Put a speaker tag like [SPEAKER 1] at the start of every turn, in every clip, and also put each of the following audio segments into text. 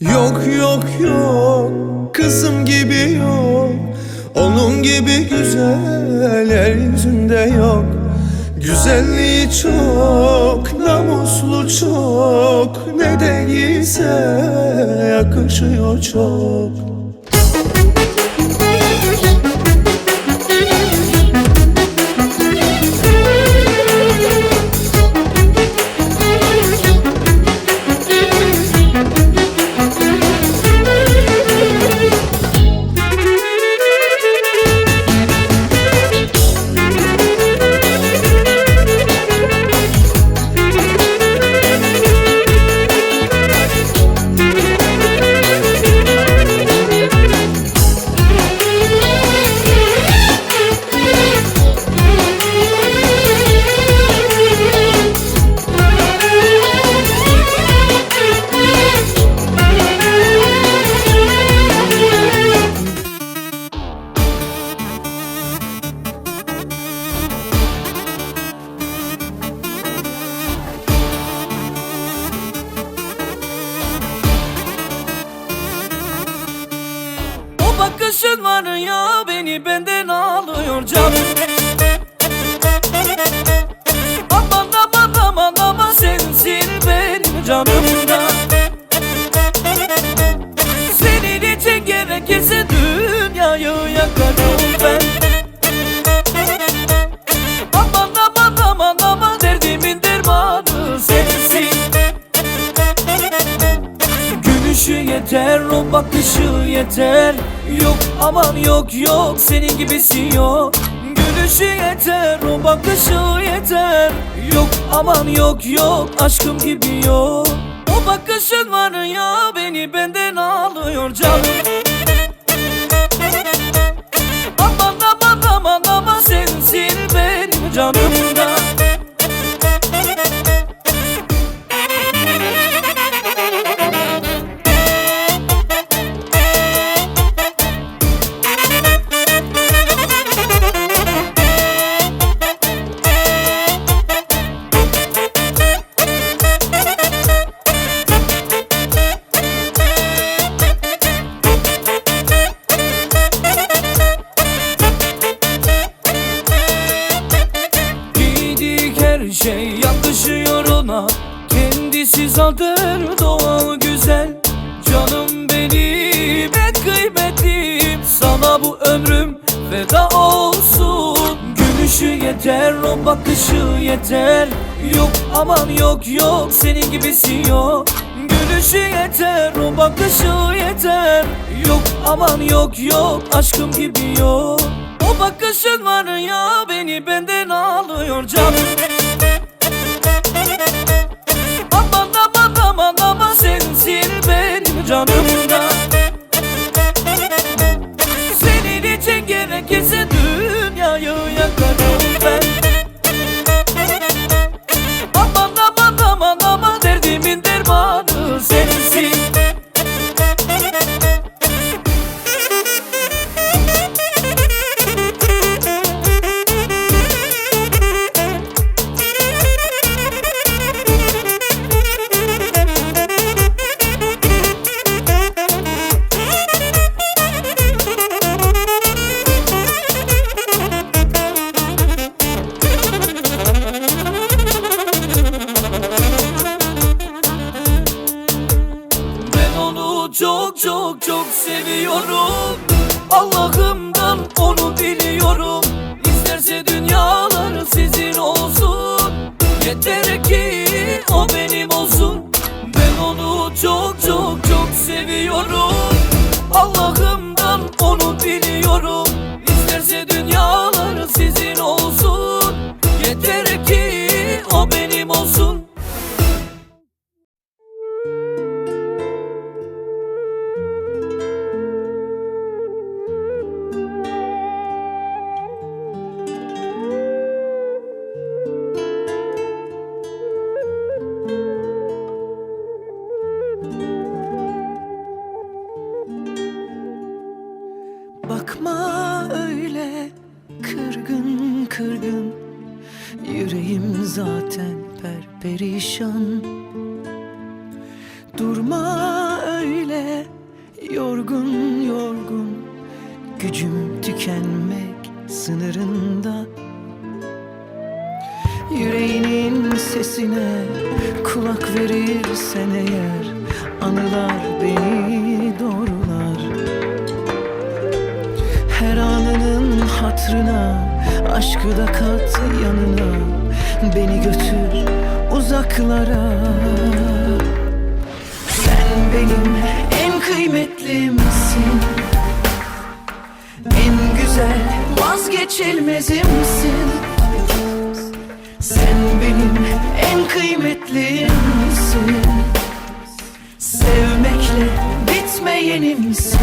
[SPEAKER 1] Yok yok yok kızım gibi yok Onun gibi güzel yeryüzünde yok. Güzelliği çok, namuslu çok Ne de giyse yakışıyor çok
[SPEAKER 2] Bakışın var ya beni benden bakışı yeter. Yok aman yok yok, senin gibisi yok. Gülüşü yeter, o bakışı yeter. Yok aman yok yok, aşkım gibi yok. O bakışın var ya, beni benden alıyor canım Aman aman aman aman, sensin benim canımda feda olsun. Gülüşü yeter o bakışı yeter. Yok aman yok yok senin gibisi yok. Gülüşü yeter o bakışı yeter. Yok aman yok yok aşkım gibi yok. O bakışın var ya beni benden alıyor canım Aman aman aman aman sensin benim canımda seviyorum. Allah'ımdan onu biliyorum
[SPEAKER 3] Durma öyle yorgun yorgun. Gücüm tükenmek sınırında. Yüreğinin sesine kulak verirsen eğer Anılar beni doğrular. Her anının hatrına Aşkı da kat yanına. Beni götür uzaklara benim en kıymetlimsin En güzel vazgeçilmezimsin Sen benim en kıymetlimsin Sevmekle bitmeyenimsin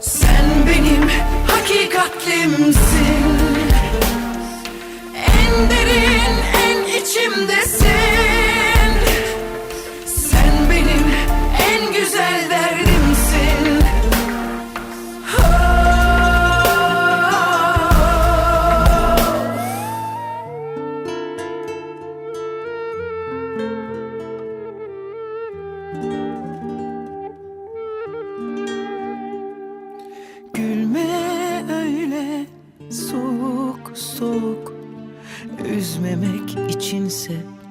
[SPEAKER 3] Sen benim hakikatlimsin. En derin en içimdesin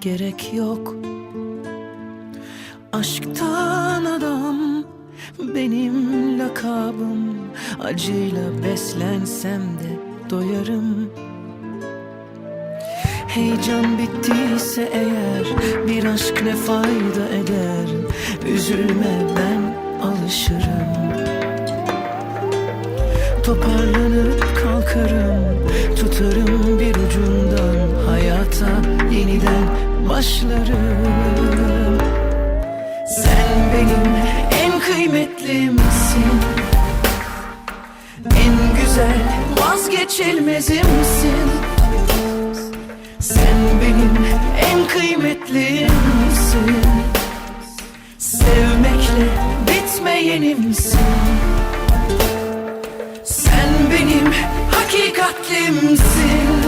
[SPEAKER 3] gerek yok. Aşktan adam benim lakabım. Acıyla beslensem de doyarım. Heyecan bittiyse eğer bir aşk ne fayda eder? Üzülme ben alışırım. Toparlanıp kalkarım. Tutarım bir ucundan Hayata başlarım Sen benim en kıymetlimsin En güzel vazgeçilmezimsin. Sen benim en kıymetlimsin Sevmekle bitmeyenimsin. Sen benim hakikatlimsin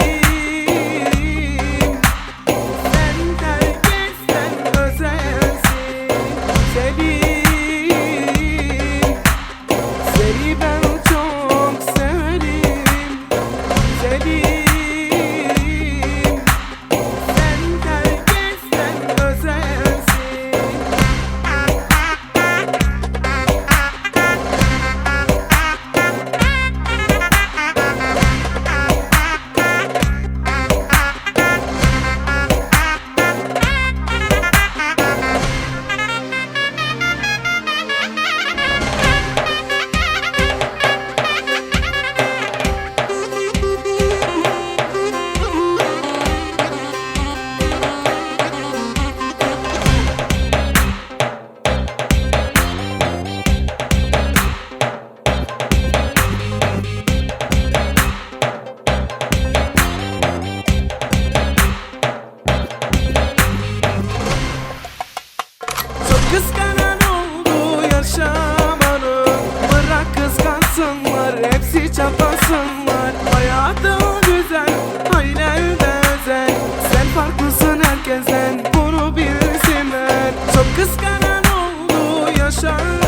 [SPEAKER 4] see Kıskanan oldu yaşamanı. Bırak kıskansınlar hepsi çapansınlar. Hayatım güzel aynen özel. Sen farklısın herkesten bunu bilsinler. Çok kıskanan oldu yaşamanı.